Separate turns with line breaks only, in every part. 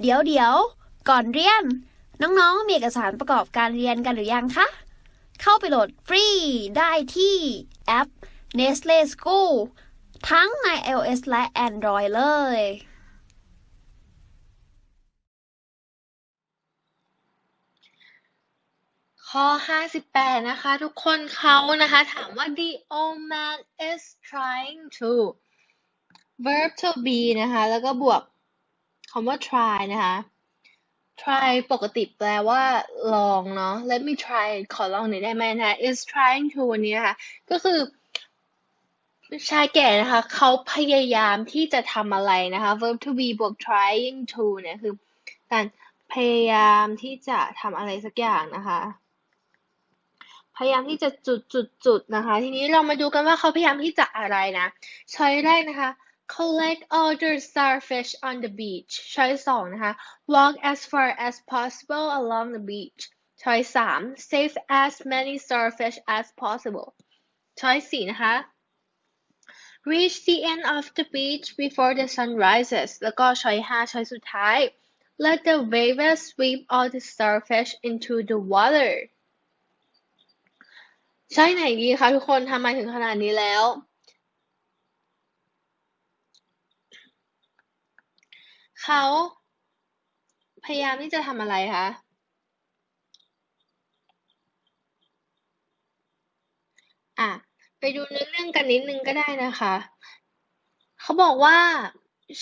เดี๋ยวเดี๋ยวก่อนเรียน น้องๆ มีเอกสารประกอบการเรียนกันหรือยังคะ เข้าไปโหลดฟรีได้ที่แอป Nestle School ทั้งใน iOS และ Android เลย
ข้อ 58 นะคะ ทุกคนเขานะคะ ถามว่า the old man is trying to verb to be นะคะ แล้วก็บวก คำว่า try นะคะ try ปกติแปลว่าลองเนาะ let me try ขอลองหน่อยได้ไหมนะคะ is trying to วันนี้นะคะก็คือชายแก่นะคะเขาพยายามที่จะทำอะไรนะคะ verb to be บวก trying to เนี่ยคือการพยายามที่จะทำอะไรสักอย่างนะคะ พยายามที่จะจุดจุดจุดนะคะ ทีนี้เรามาดูกันว่าเขาพยายามที่จะอะไรนะช้อยแรกนะคะ collect all the starfish on the beach ช้อยสองนะคะ walk as far as possible along the beach ช้อยสาม save as many starfish as possible ช้อยสี่นะคะ reach the end of the beach before the sun rises แล้วก็ช้อยห้าช้อยสุดท้าย let the waves sweep all the starfish into the water ใช่ไหนดีคะทุกคนทำมาถึงขนาดนี้แล้ว เขาพยายามที่จะทำอะไรคะ อะ ไปดูเนื้อเรื่องกันนิดนึงก็ได้นะคะ เขาบอกว่า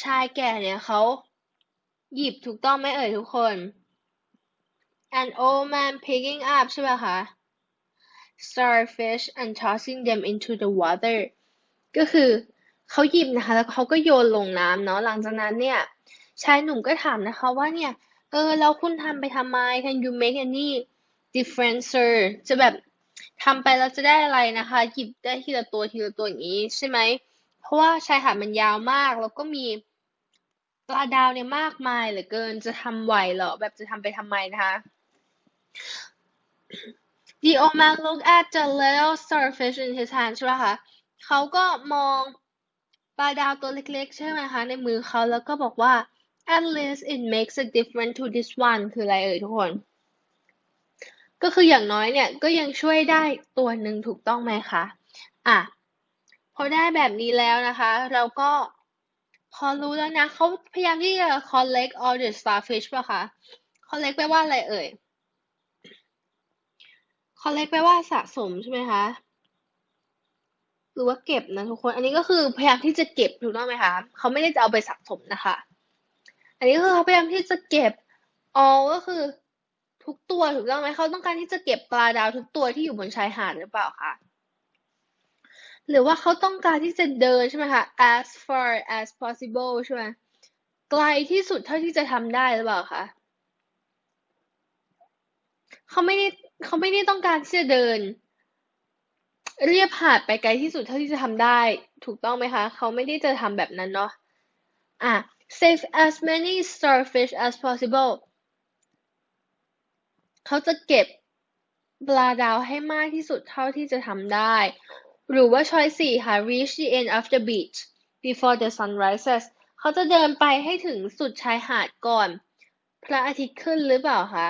ชายแก่เนี่ยเขาหยิบถูกต้องไหมเอ่ยทุกคน an old man picking up ใช่ไหมคะ starfish and tossing them into the water ก็คือเขาหยิบนะคะ แล้วเขาก็โยนลงน้ำเนาะหลังจากนั้นเนี่ย ชายหนุ่มก็ถามนะคะว่าเนี่ย เออ แล้วคุณทำไปทำไม can you make any difference sir จะแบบทำไปแล้วจะได้อะไรนะคะ หยิบได้ทีละตัวทีละตัวอย่างนี้ใช่ไหม เพราะว่าชายหาดมันยาวมาก แล้วก็มีปลาดาวเนี่ยมากมายเหลือเกิน จะทำไหวเหรอ แบบจะทำไปทำไมนะคะ The old man looked at the little starfish in his hand ใช่ไหมคะเขาก็มองปลาดาวตัวเล็กๆ ใช่ไหมคะ ในมือเขาแล้วก็บอกว่า at least it makes a difference to this one คืออะไรเอ่ยทุกคน ก็คืออย่างน้อยเนี่ยก็ยังช่วยได้ตัวหนึ่งถูกต้องไหมคะ อะ พอได้แบบนี้แล้วนะคะ เราก็พอรู้แล้วนะเขาพยายามที่จะ collect all the starfish ป่ะคะ collect แปลว่าอะไรเอ่ย collect แปลว่าสะสมใช่ไหมคะ หรือว่าเก็บนะทุกคน อันนี้ก็คือพยายามที่จะเก็บถูกต้องไหมคะ เขาไม่ได้จะเอาไปสะสมนะคะ อันนี้คือเขาพยายามที่จะเก็บ all ก็คือ ทุกตัวถูกต้องไหมเขาต้องการที่จะเก็บปลาดาวทุกตัวที่อยู่บนชายหาดหรือเปล่าคะหรือว่าเขาต้องการที่จะเดินใช่ไหมคะ as far as possible ใช่ไหมไกลที่สุดเท่าที่จะทำได้หรือเปล่าคะเขาไม่ได้เขาไม่ได้ต้องการที่จะเดิน เรียบหาดไปไกลที่สุดเท่าที่จะทำได้ ถูกต้องไหมคะ เขาไม่ได้จะทำแบบนั้นเนาะอะ save as many starfish as possible เขาจะเก็บปลาดาวให้มากที่สุดเท่าที่จะทำได้ หรือว่า ช้อยสี่ค่ะ reach the end of the beach before the sun rises เขาจะเดินไปให้ถึงสุดชายหาดก่อน พระอาทิตย์ขึ้นหรือเปล่าคะ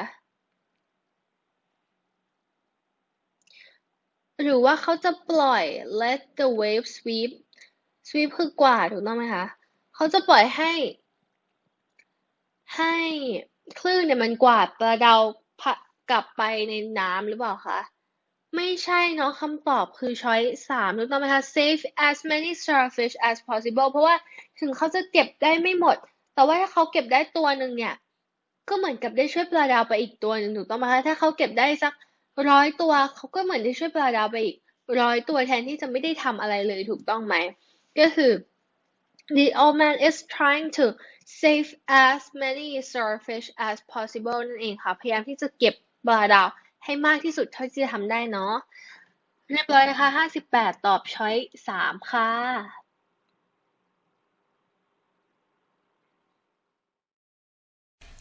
หรือว่าเขาจะปล่อย let the wave sweep sweep คือกวาดถูกต้องไหมคะ เขาจะปล่อยให้ ให้คลื่นเนี่ยมันกวาดปลาดาวกลับไปในน้ำหรือเปล่าคะ ไม่ใช่เนาะคำตอบคือช้อยสามถูกต้องไหมคะ save as many starfish as possible เพราะว่าถึงเขาจะเก็บได้ไม่หมด แต่ว่าถ้าเขาเก็บได้ตัวหนึ่งเนี่ย ก็เหมือนกับได้ช่วยปลาดาวไปอีกตัวหนึ่งถูกต้องไหมคะ ถ้าเขาเก็บได้สักร้อยตัวเขาก็เหมือนได้ช่วยปลาดาวไปอีกร้อยตัวแทนที่จะไม่ได้ทำอะไรเลยถูกต้องไหม ก็คือ the old man is trying to save as many starfish as possible นั่นเองค่ะ พยายามที่จะเก็บปลาดาวให้มากที่สุดเท่าที่จะทำได้เนาะ เรียบร้อยนะคะห้าสิบแปดตอบช้อยสามค่ะ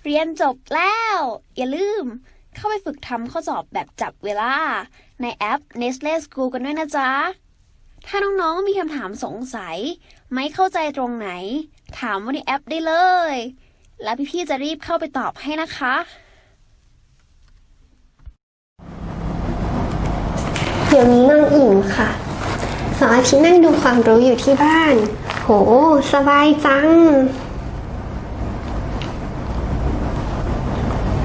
เรียนจบแล้ว อย่าลืม เข้าไปฝึกทำข้อสอบแบบจับเวลา ในแอป Nestle School กันด้วยนะจ๊ะ ถ้าน้องๆมีคำถามสงสัย ไม่เข้าใจตรงไหน ถามว่าในแอปได้เลย แล้วพี่ๆจะรีบเข้าไปตอบให้นะคะ
เดี๋ยวนี้นั่งอิ่มค่ะสอาทิตย์นั่งดูความรู้อยู่ที่บ้าน โห สบายจัง